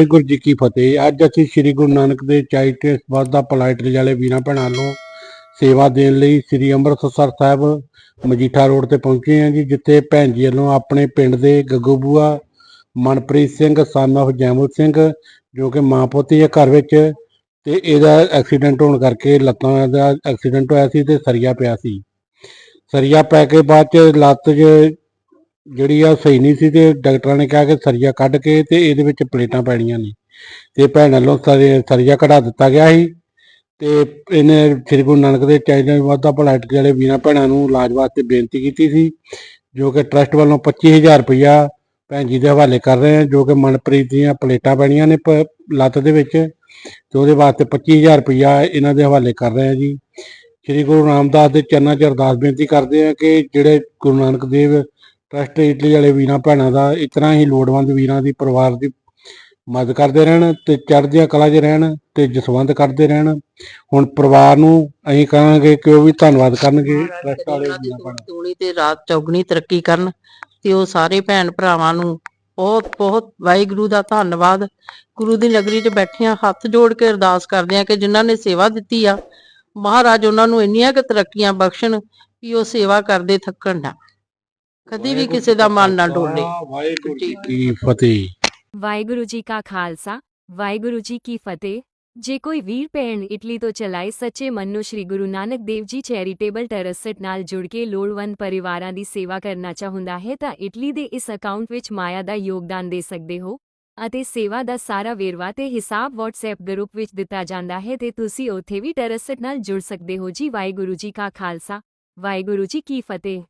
ਵਾਹਿਗੁਰੂ ਜੀ ਕੀ ਫਤਿਹ। ਅੱਜ ਅਸੀਂ ਸ੍ਰੀ ਗੁਰੂ ਨਾਨਕ ਦੇ ਚੈਰਿਟੀ ਸਬੰਧ ਦਾ ਵਾਲੇ ਵੀਰਾਂ ਭੈਣਾਂ ਨੂੰ ਸੇਵਾ ਦੇਣ ਲਈ ਸ੍ਰੀ ਅੰਮ੍ਰਿਤਸਰ ਸਾਹਿਬ ਮਜੀਠਾ ਰੋਡ ਤੇ ਪਹੁੰਚੇ ਹਾਂ ਜੀ, ਜਿੱਥੇ ਭੈਣ ਜੀ ਵੱਲੋਂ ਆਪਣੇ ਪਿੰਡ ਦੇ ਗੱਗੂਬੂਆ ਮਨਪ੍ਰੀਤ ਸਿੰਘ ਸਨ of ਜੈਮਲ ਸਿੰਘ, ਜੋ ਕਿ ਮਾਂ ਪੋਤੀ ਹੈ ਘਰ ਵਿੱਚ, ਤੇ ਇਹਦਾ ਐਕਸੀਡੈਂਟ ਹੋਣ ਕਰਕੇ ਲੱਤਾਂ ਦਾ ਐਕਸੀਡੈਂਟ ਹੋਇਆ ਸੀ ਤੇ ਸਰੀਆ ਪਿਆ ਸੀ। ਸਰੀਆ ਪੈ ਕੇ ਬਾਅਦ ਚ ਲੱਤ 'ਚ ਜਿਹੜੀ ਆ ਸਹੀ ਨਹੀਂ ਸੀ ਤੇ ਡਾਕਟਰਾਂ ਨੇ ਕਿਹਾ ਕਿ ਸਰੀਆ ਕੱਢ ਕੇ ਤੇ ਇਹਦੇ ਵਿੱਚ ਪਲੇਟਾਂ ਪੈਣੀਆਂ ਨੇ। ਤੇ ਭੈਣ ਵੱਲੋਂ ਸਰੀ- ਸਰੀਆ ਕਢਾ ਦਿੱਤਾ ਗਿਆ ਸੀ ਤੇ ਇਹਨੇ ਸ੍ਰੀ ਗੁਰੂ ਨਾਨਕ ਦੇ ਚੈਨਲ ਵਾਧਾ ਭਲਾਟ ਵਾਲੇ ਵੀਰਾਂ ਭੈਣਾਂ ਨੂੰ ਇਲਾਜ ਵਾਸਤੇ ਬੇਨਤੀ ਕੀਤੀ ਸੀ, ਜੋ ਕਿ ਟਰਸਟ ਵੱਲੋਂ 25000 ਰੁਪਇਆ ਭੈਣ ਜੀ ਦੇ ਹਵਾਲੇ ਕਰ ਰਹੇ ਹਾਂ ਜੋ ਕਿ ਮਨਪ੍ਰੀਤ ਦੀਆਂ ਪਲੇਟਾਂ ਪੈਣੀਆਂ ਨੇ ਪ- ਲੱਤ ਦੇ ਵਿੱਚ ਤੇ ਉਹਦੇ ਵਾਸਤੇ 25000 ਰੁਪਇਆ ਇਹਨਾਂ ਦੇ ਹਵਾਲੇ ਕਰ ਰਹੇ ਹਾਂ ਜੀ। ਸ੍ਰੀ ਗੁਰੂ ਰਾਮਦਾਸ ਦੇ ਚਰਨਾਂ 'ਚ ਅਰਦਾਸ ਬੇਨਤੀ ਕਰਦੇ ਹਾਂ ਕਿ ਜਿਹੜੇ ਗੁਰੂ ਨਾਨਕ ਦੇਵ ਟਰਸਟ ਇਟਲੀ ਵਾਲੇ ਵੀਰਾਂ ਭੈਣਾਂ ਦਾ ਤਰ੍ਹਾਂ ਹੀ ਲੋੜਵੰਦ ਵੀਰਾਂ ਦੀ ਪਰਿਵਾਰ ਦੀ ਮਦਦ ਕਰਦੇ ਰਹਿਣ ਤੇ ਚੜ੍ਹਦੀਆਂ ਕਲਾ 'ਚ ਰਹਿਣ ਤੇ ਜਸਵੰਤ ਕਰਦੇ ਰਹਿਣ। ਹੁਣ ਪਰਿਵਾਰ ਨੂੰ ਅਸੀਂ ਕਹਾਂਗੇ ਕਿ ਉਹ ਵੀ ਧੰਨਵਾਦ ਕਰਨਗੇ ਟਰਸਟ ਵਾਲੇ ਵੀਰਾਂ ਭੈਣਾਂ। ਤੇ ਰਾਤ ਚੌਗਣੀ ਤਰੱਕੀ ਕਰਨ ਤੇ ਉਹ ਸਾਰੇ ਭੈਣ ਭਰਾਵਾਂ ਨੂੰ ਬਹੁਤ ਬਹੁਤ ਵਾਹਿਗੁਰੂ ਦਾ ਧੰਨਵਾਦ। ਗੁਰੂ ਦੀ ਨਗਰੀ 'ਚ ਬੈਠਿਆਂ ਹੱਥ ਜੋੜ ਕੇ ਅਰਦਾਸ ਕਰਦੇ ਆ ਕਿ ਜਿਨ੍ਹਾਂ ਨੇ ਸੇਵਾ ਦਿੱਤੀ ਆ ਮਹਾਰਾਜ ਉਹਨਾਂ ਨੂੰ ਇੰਨੀਆਂ ਕੁ ਤਰੱਕੀਆਂ ਬਖਸ਼ਣ ਕਿ ਉਹ ਸੇਵਾ ਕਰਦੇ ਥੱਕਣ ਨਾ। ਕਦੀ ਵੀ ਕਿਸੇ ਦਾ ਮਨ ਨਾ ਡੋਲੇ। ਵਾਹਿਗੁਰੂ ਜੀ ਕੀ ਫਤਿਹ। ਵਾਹਿਗੁਰੂ ਜੀ ਕਾ ਖਾਲਸਾ ਵਾਹਿਗੁਰੂ ਜੀ ਕੀ ਫਤਿਹ। ਜੇ ਕੋਈ ਵੀਰ ਭੈਣ ਇਟਲੀ ਤੋਂ ਚਲਾਏ ਸੱਚੇ ਮਨ ਨੂੰ ਸ੍ਰੀ ਗੁਰੂ ਨਾਨਕ ਦੇਵ ਜੀ ਚੈਰੀਟੇਬਲ ਟਰਸਟ ਨਾਲ ਜੁੜ ਕੇ ਲੋੜਵੰਦ ਪਰਿਵਾਰਾਂ ਦੀ ਸੇਵਾ ਕਰਨਾ ਚਾਹੁੰਦਾ ਹੈ ਤਾਂ ਇਟਲੀ ਦੇ ਇਸ ਅਕਾਊਂਟ ਵਿੱਚ ਮਾਇਆ ਦਾ ਯੋਗਦਾਨ ਦੇ ਸਕਦੇ ਹੋ ਅਤੇ ਸੇਵਾ ਦਾ ਸਾਰਾ ਵੇਰਵਾ ਤੇ ਹਿਸਾਬ WhatsApp ਗਰੁੱਪ ਵਿੱਚ ਦਿੱਤਾ ਜਾਂਦਾ ਹੈ ਤੇ ਤੁਸੀਂ ਉੱਥੇ ਵੀ ਟਰਸਟ ਨਾਲ ਜੁੜ ਸਕਦੇ ਹੋ ਜੀ। ਵਾਹਿਗੁਰੂ ਜੀ ਕਾ ਖਾਲਸਾ ਵਾਹਿਗੁਰੂ ਜੀ ਕੀ ਫਤਿਹ।